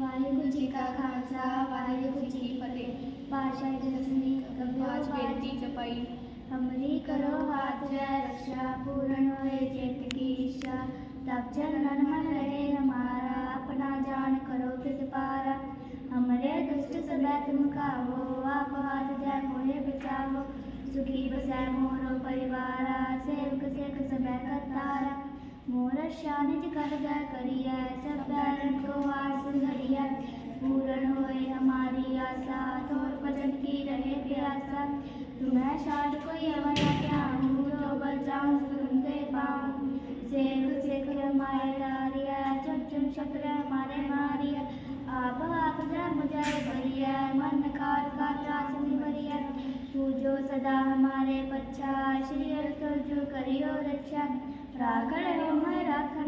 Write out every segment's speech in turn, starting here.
वाहेगुरु जी का खालसा वाहेगुरु जी की फतेह भाषा जसनी कब्याज बेटी जपाई हमरी करो वाद्य रक्षा पूर्ण होए चित्त की इच्छा तब चल रण मन रहे हमारा, अपना जान करो प्रतिपारा हमारे दुष्ट सदा तुम कावो आप हाथ जय मोहे बचावो। सुखी बसै मोरो परिवार, सेवक सेवक सदै करतारा। मोर शानिज कर गए करिए सबको आस सुंदरी पूर्ण होए हमारी आशा तोर भजन की रहे प्यासा। तुम्हें शाद कोई अवर क्या हूँ तो बचाऊं सुनते पाऊँ। सेख सेख हमारे लारिया चुन चुन शत्र हमारे मारिया। आप आप जय मुझे भरिया, मन कार का त्रास भरिया। पूजो सदा हमारे बच्चा, श्री हरि जो करियो रक्षा। राखण हम राखन हारे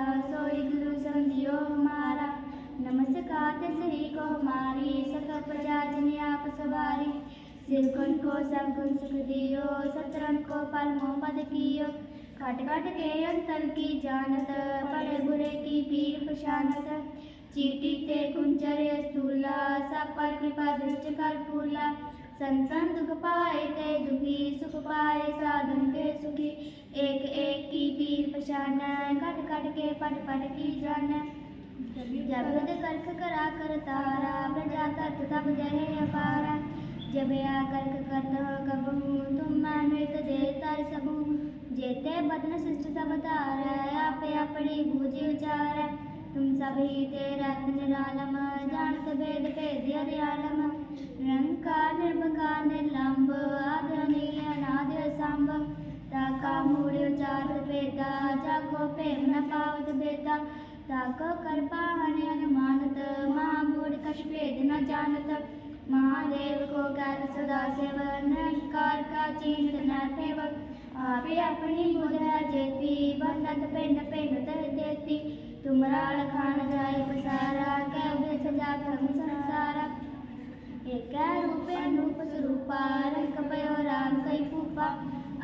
नमस्कार, श्री को हमारी सकल प्रजा जन आप सवारी। गुण को सब गुण सुख दियो सतरन को पल मोहम्मद कियो। खट खट के अंतर की जानत बड़े बुरे की पीर पशानत चीटी ते कुंचर, स्थूला सब पर कृपा, दृष्ट कर फूला। संतन दुख पाए ते दुखी, सुख पाए साधन के सुखी। एक एक की पीर पशान कट कट के पट पट की जान जब गद करख करा कर तारा प्रजा तत् तब जहे अपारा जब आ करख करत कबहू तुम मैं मृत दे तर सबू जेते बदन शिष्ट सब तार आपे अपनी बूझी उचार तुम सभी ते रत्न निरालम जानत भेद भेद हरियालम निरंकार निर्भकार निर्लंब आदि अनादि संभ ताका मूल उचारत भेदा जाको प्रेम न पावत भेदा ताको कृपा हनि अनुमानत महामूढ़ कछ भेद न जानत महादेव को ज्ञान सदा सेवन निरंकार का चिंत न फेवक आपे अपनी बुध है जेती बंदत पिंड पिंड तह देती तुमरा लखान जाय पसारा कै सजा भ्रम संसारा एक रूपे अनूप स्वरूपा रंग पयो राम कई फूपा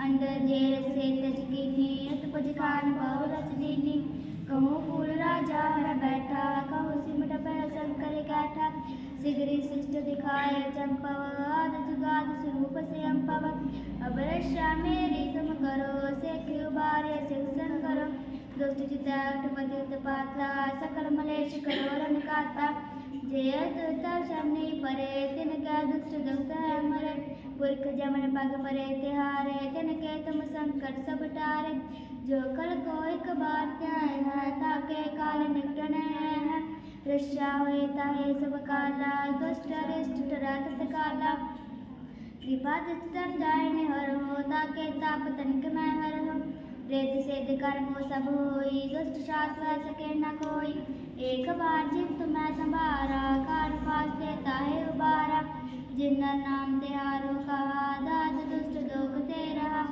अंडर जेर से तज कीनी अतपज खान बहु रच दीनी मेरी तुम करो सेख उबारे शिक्षण करो दुष्ट चिताट पतित पाता सकल मलेश करो। रन काता जयत तब शमनी परे तिन का दुष्ट दुष्ट है मरे। पुरख जमन पग परे तिहारे तिन के तुम संकट सब टारे जो कल को एक बार त्याय है, ताके काल निकटन है। रक्षा हुए ताहे सब काला, दुष्ट अरिष्ट टरा तत काला कृपा तिष्ठन जाय निहर हो ताके ताप तनिक मैं हर हो रेत सेद कर्मो सब होई दुष्ट शास वह सके न कोई एक बार चित्त मैं संभारा कार फास देता है उबारा जिन्ना नाम त्यारो कहा दाद दुष्ट दोग ते रहा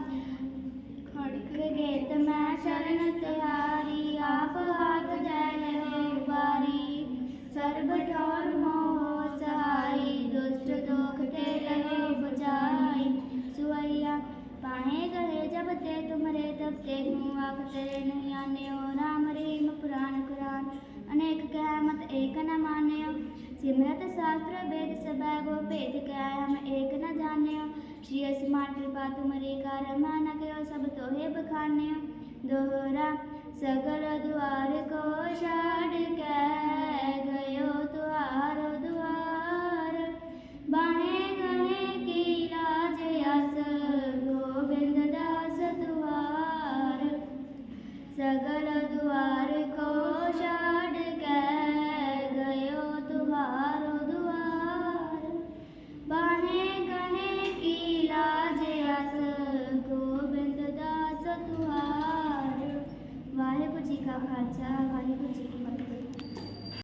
खड़क गेत मैं शरण त्यारी आप हाथ जय रहे उबारी सर्व ठोर भेद कह हम एक न जाने हो श्री स्मार कृपा तुम्हारी कर मान कहो सब तो हे बखाने हो दोहरा सगल द्वार को छाड़ के गयो द्वारो द्वार बाहे गहे की लाज यस गोविंद दास द्वार सगल द्वार को छाड़ के